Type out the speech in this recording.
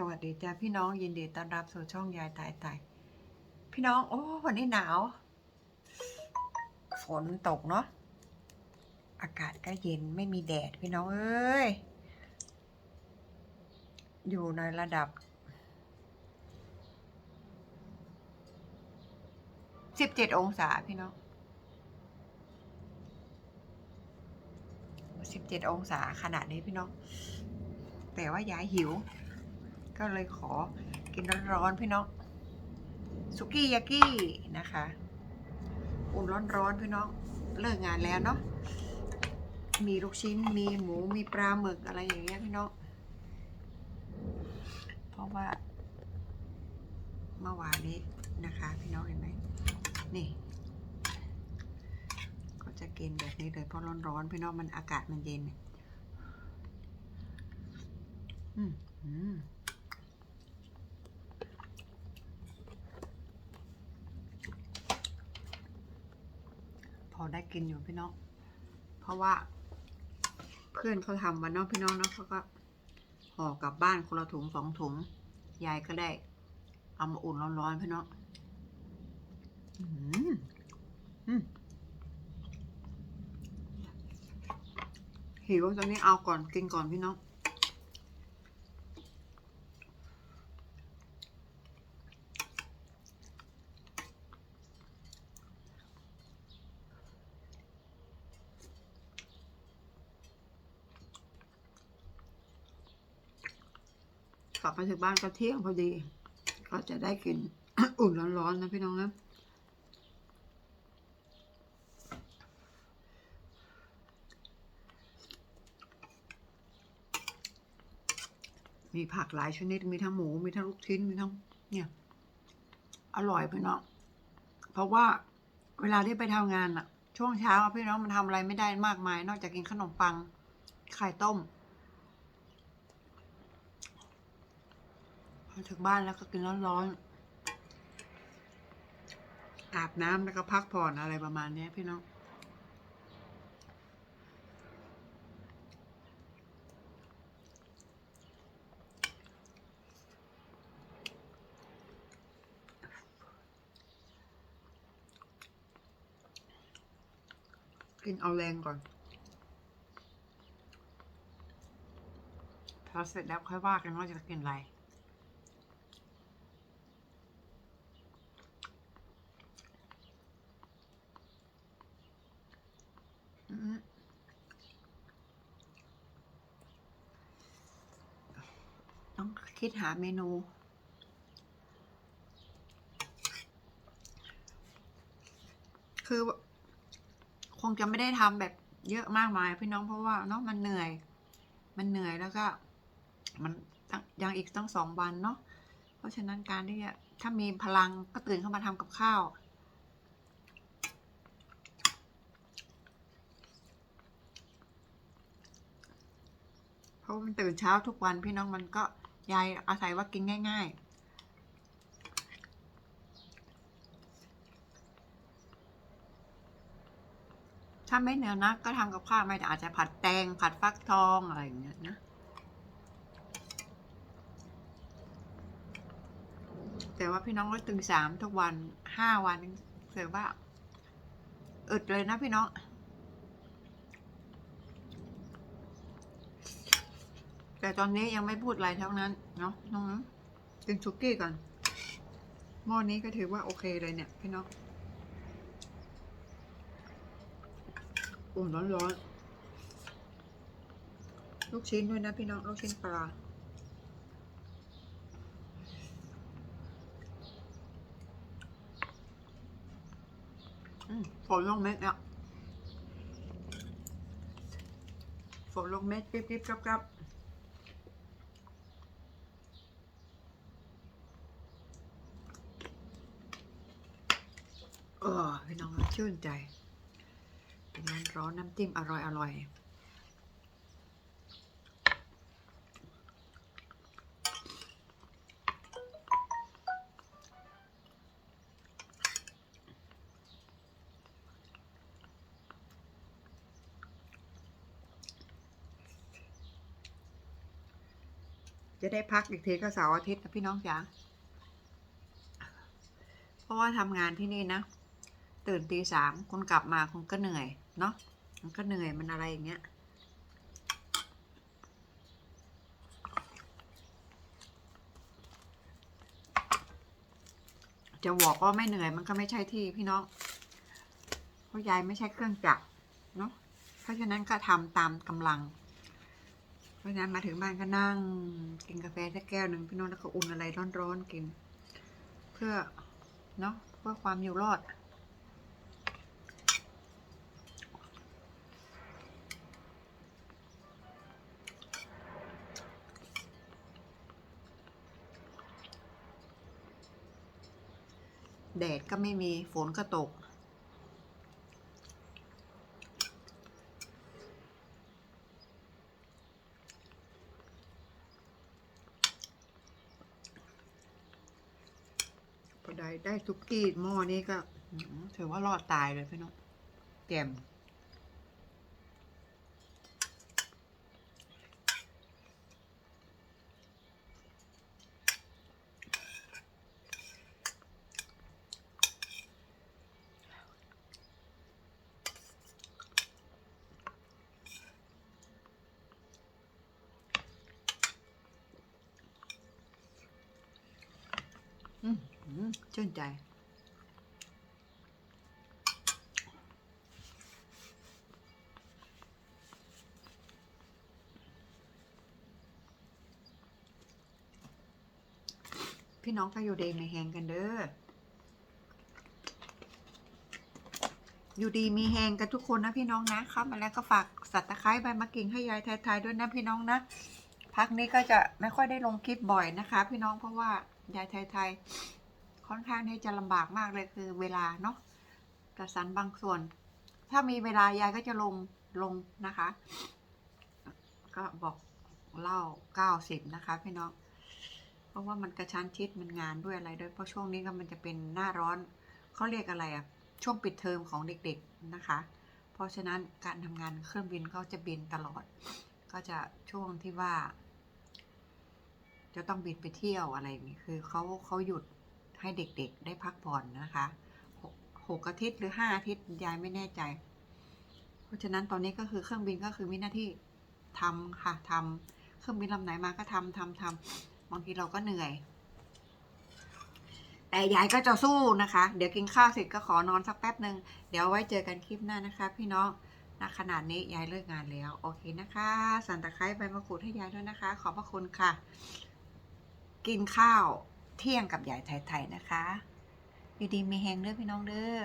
สวัสดีจ้าพี่น้องยินดีต้อนรับสู่ช่องยายตายตายพี่น้อง โอ้วันนี้หนาว ฝนตกเนาะอากาศก็เย็นไม่มีแดดพี่น้องเอ้ย อยู่ในระดับสิบเจ็ดองศาพี่น้องสิบเจ็ดองศาขนาดนี้พี่น้อง แต่ว่ายายหิว ก็เลยขอกินร้อนๆพี่น้องสุกี้ยากินะคะอุ่นร้อนๆพี่น้องเลิกงานแล้วเนาะมีลูกชิ้นมีหมูมีปลาหมึกอะไรอย่างเงี้ยพี่น้องเพราะว่าเมื่อวานนี้นะคะ พี่น้องเห็นไหมนี่ ก็จะกินแบบนี้เลยเพราะร้อนๆพี่น้องมันอากาศมันเย็นอืมอืม ได้กินอยู่พี่น้อง เพราะว่า เพื่อนเขาทำมาเนาะพี่น้องเนาะเขาก็ห่อกลับบ้านคนละถุงสองถุง ยายก็ได้ เอามาอุ่นร้อนๆพี่น้องอืมอืมหิวตอนนี้เอาก่อนกินก่อนพี่น้อง กลับมาถึงบ้านก็เที่ยงพอดี ก็จะได้กิน อุ่นร้อนๆนะพี่น้องนะมีผักหลายชนิด มีทั้งหมู มีทั้งลูกชิ้น มีทั้ง เนี่ย อร่อยพี่น้อง เพราะว่าเวลาที่ไปทำงานอะช่วงเช้าพี่น้องมันทำอะไรไม่ได้มากมาย นอกจากกินขนมปัง ไข่ต้ม พอถึงบ้านแล้วก็กินร้อนๆ อาบน้ำแล้วก็พักผ่อนอะไรประมาณนี้พี่น้อง กินเอาแรงก่อนพอเสร็จแล้วค่อยว่ากันว่าจะกินอะไร อืมต้อง คิดหาเมนู คือ คงจะไม่ได้ทำแบบเยอะมากมายพี่น้องเพราะว่าเนาะมันเหนื่อย มันเหนื่อยแล้วก็ มันยังอีกตั้งสองวันเนาะเพราะฉะนั้นการที่จะถ้ามีพลังก็ตื่นเข้ามาทำกับข้าวเพราะมันตื่นเช้าทุกวันพี่น้องมันก็ ยายอาศัยว่ากินง่าย ๆ ถ้าไม่เหนียวนะก็ทำกับข้าวไม่แต่อาจจะผัดแตงผัดฟักทองอะไรอย่างเงี้ยนะ แต่ว่าพี่น้องก็ตื่นสามทุกวันห้าวันเสือว่าอึดเลยนะพี่น้อง แต่ตอนนี้ยังไม่พูดอะไรทั้งนั้นเนาะน้องกินชุกี้ก่อนหม้อนี้ก็ถือว่าโอเคเลยเนี่ยพี่น้องอุ่นร้อนๆลูกชิ้นด้วยนะพี่น้องลูกชิ้นปลาฝนลงเม็ดเนี่ยฝนลงเม็ดปิ๊บปิ๊บกับกั เออพี่น้องชื่นใจเป็นร้อนร้อนน้ำจิ้มอร่อยอร่อยจะได้พักอีกทีก็เสาร์อาทิตย์นะพี่น้องจ๋า เพราะว่าทำงานที่นี่นะ ตื่นตีสามคุณกลับมาคุณก็เหนื่อยเนาะมันก็เหนื่อยมันอะไรอย่างเงี้ยจะบอกว่าไม่เหนื่อยมันก็ไม่ใช่ที่พี่น้อง เพราะยายไม่ใช่เครื่องจักรเนาะ เพราะฉะนั้นก็ทำตามกำลัง เพราะฉะนั้นมาถึงบ้านก็นั่ง กินกาแฟสักแก้วหนึ่งพี่น้องแล้วก็อุ่นอะไรร้อนๆกิน เพื่อเนาะเพื่อความอยู่รอด แดดก็ไม่มีฝนก็ตก พอได้ได้ซุกี้หม้อนี้ก็ถือว่ารอดตายเลยพี่น้องแจ่มอืมอืม ชื่นใจ พี่น้องก็อยู่ดีไม่แหงกันเด้อ อยู่ดีมีแหงกันทุกคนนะพี่น้องนะเข้ามาแล้วก็ฝากสัตว์ตะไคร้ใบมะกริงให้ยายไทยๆด้วยนะพี่น้องนะพักนี้ก็จะไม่ค่อยได้ลงคลิปบ่อยนะคะ พี่น้องเพราะว่ายายไทยๆ ค่อนข้างที่จะลำบากมากเลยคือเวลาเนาะกระสันบางส่วน ถ้ามีเวลายายก็จะลงลงนะคะ ก็บอกเล่าเก้าสิบนะคะพี่น้องเพราะว่ามันกระชั้นชิดมันงานด้วยอะไรด้วยเพราะช่วงนี้ก็มันจะเป็นหน้าร้อนเขาเรียกอะไรอะช่วงปิดเทอมของเด็กๆนะคะ เพราะฉะนั้นการทำงานเครื่องบินเขาจะบินตลอด ก็จะช่วงที่ว่า จะต้องบินไปเที่ยวอะไรอย่างนี้คือเขาเขาหยุด ให้เด็กๆได้พักผ่อนนะคะหกอาทิตย์หรือห้าอาทิตย์ยายไม่แน่ใจ เพราะฉะนั้นตอนนี้ก็คือเครื่องบินก็คือมีหน้าที่ทำค่ะทำเครื่องบินลำไหนมาก็ทำทำทำบางทีเราก็เหนื่อย แต่ยายก็จะสู้นะคะ เดี๋ยวกินข้าวเสร็จก็ขอนอนสักแป๊บหนึ่งเดี๋ยวไว้เจอกันคลิปหน้านะคะ พี่น้องณขนาดนี้ยายเลิกงานแล้ว โอเคนะคะสันตะไคร้ใบมะกรูดให้ยายด้วยนะคะ ขอบพระคุณค่ะ กินข้าว เที่ยงกับยายไทยๆนะคะ อยู่ดีมีแหงเด้อพี่น้องเด้อ